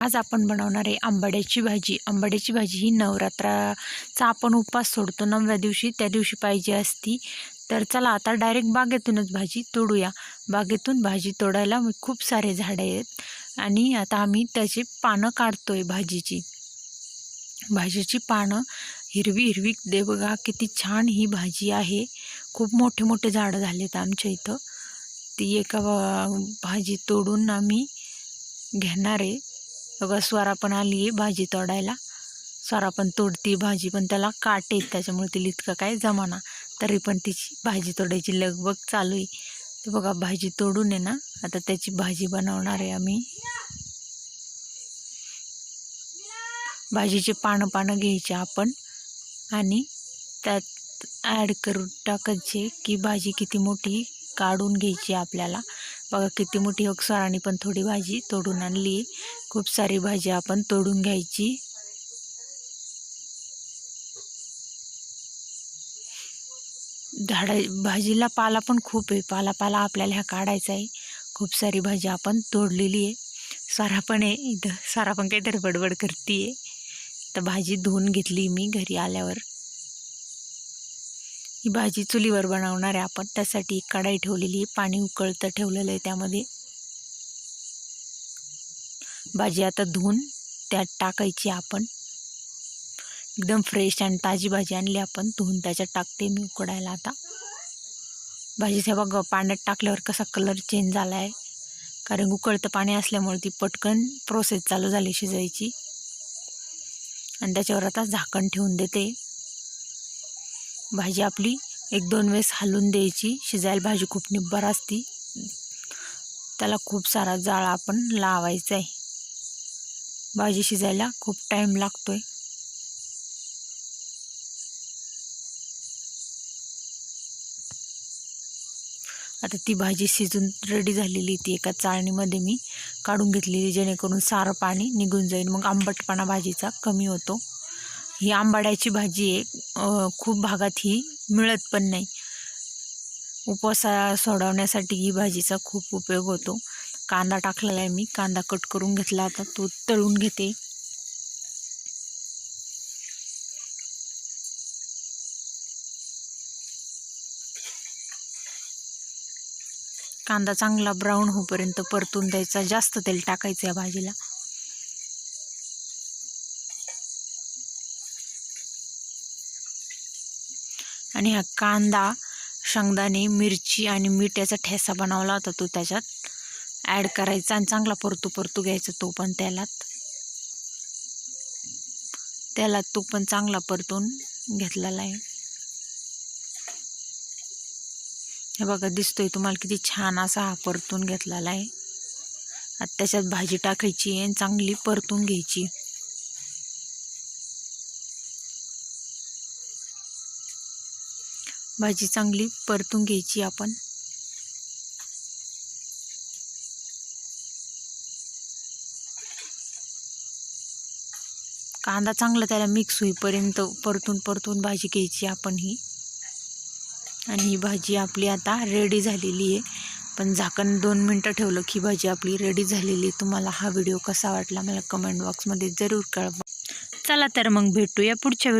आज आपण बनवणार आहे आंबाड्याची भाजी. आंबाड्याची भाजी ही नवरात्राचा आपण उपवास सोडतो. नवव्या दिवशी त्या दिवशी पाहिजे असती. तर चला आता डायरेक्ट बागेतूनच भाजी तोडूया. बागेतून भाजी तोडायला खूप सारे झाडं आहेत. आणि आता आम्ही त्याची पानं काढतो आहे भाजीची. भाजीची पानं हिरवी हिरवी. दे बघा किती छान ही भाजी आहे. खूप मोठे मोठे झाडं झालेत आमच्या इथं. ती एका भाजी तोडून आम्ही घेणार आहे. बघा स्वरा पण आली आहे भाजी तोडायला. स्वरा पण तोडती भाजी पण त्याला काटे त्याच्यामुळे तिला इतकं काय जमाना. तरी पण तिची भाजी तोडायची लगबग चालू आहे. तर बघा भाजी तोडून आहे ना आता त्याची भाजी बनवणार आहे आम्ही. भाजीचे पानं पानं घ्यायचे आपण आणि त्यात ॲड करून टाकायचे की भाजी किती मोठी काढून घ्यायची आपल्याला. बघा किती मोठी हो, स्वराने पण थोडी भाजी तोडून आणली. खूप सारी भाजी आपण तोडून घ्यायची. झाडा भाजीला पाला पण खूप आहे. पाला पाला आपल्याला ह्या काढायचा आहे. खूप सारी भाजी आपण तोडलेली आहे. सारा पण आहे. इथं सारा पण काहीतरी बडबड करते आहे तर भाजी धुवून घेतली मी घरी आल्यावर. ही भाजी चुलीवर बनवणार आहे. आपण त्यासाठी एक कढाई ठेवलेली आहे. पाणी उकळतं ठेवलेलं आहे त्यामध्ये. भाजी आता धुवून त्यात टाकायची आपण. एकदम फ्रेश आणि ताजी भाजी आणली आपण. धुवून त्याच्यात टाकते मी उकडायला आता. भाजीचा बघ पाण्यात टाकल्यावर कसा कलर चेंज झाला आहे कारण उकळतं पाणी असल्यामुळे ती पटकन प्रोसेस चालू झाली शिजायची. आणि त्याच्यावर आता झाकण ठेवून देते. भाजी आपली एक दोन वेळेस हलवून द्यायची. शिजायला भाजी खूप निब्बर असती. त्याला खूप सारा जाळा आपण लावायचा आहे भाजी शिजायला खूप टाईम लागतोय. आता ती भाजी शिजून रेडी झालेली ती एका चाळणीमध्ये मी काढून घेतलेली जेणेकरून सारं पाणी निघून जाईल. मग आंबटपणा भाजीचा कमी होतो. ही आंबाड्याची भाजी आहे. खूप भागात ही मिळत पण नाही. उपवासा सोडवण्यासाठी ही भाजीचा खूप उपयोग होतो. कांदा टाकलेला आहे मी. कांदा कट करून घेतला आता. तो तळून घेते. कांदा चांगला ब्राऊन होईपर्यंत परतून द्यायचा. जास्त तेल टाकायचं या भाजीला. आणि हा कांदा शेंगदाणे मिरची आणि मीठ याचा ठेसा बनवला होता तो त्याच्यात. ॲड करायचा आणि चांगला परतू परतू घ्यायचा तो पण तेलात त्याला तो पण चांगला परतून घेतलेला आहे. हे बघा दिसतोय तुम्हाला किती छान असा हा परतून घेतलेला आहे. आता त्याच्यात भाजी टाकायची आणि चांगली परतून घ्यायची. भाजी चांगली परतून घ्यायची आपण. कांदा चांगला त्याला मिक्स होईपर्यंत परतून परतून भाजी घ्यायची आपण ही. आणि ही भाजी आपली आता रेडी झालेली आहे. पण झाकण दोन मिनटं ठेवलं की भाजी आपली रेडी झालेली आहे. तुम्हाला हा व्हिडिओ कसा वाटला मला कमेंट बॉक्समध्ये जरूर कळवा. चला तर मग भेटूया पुढच्या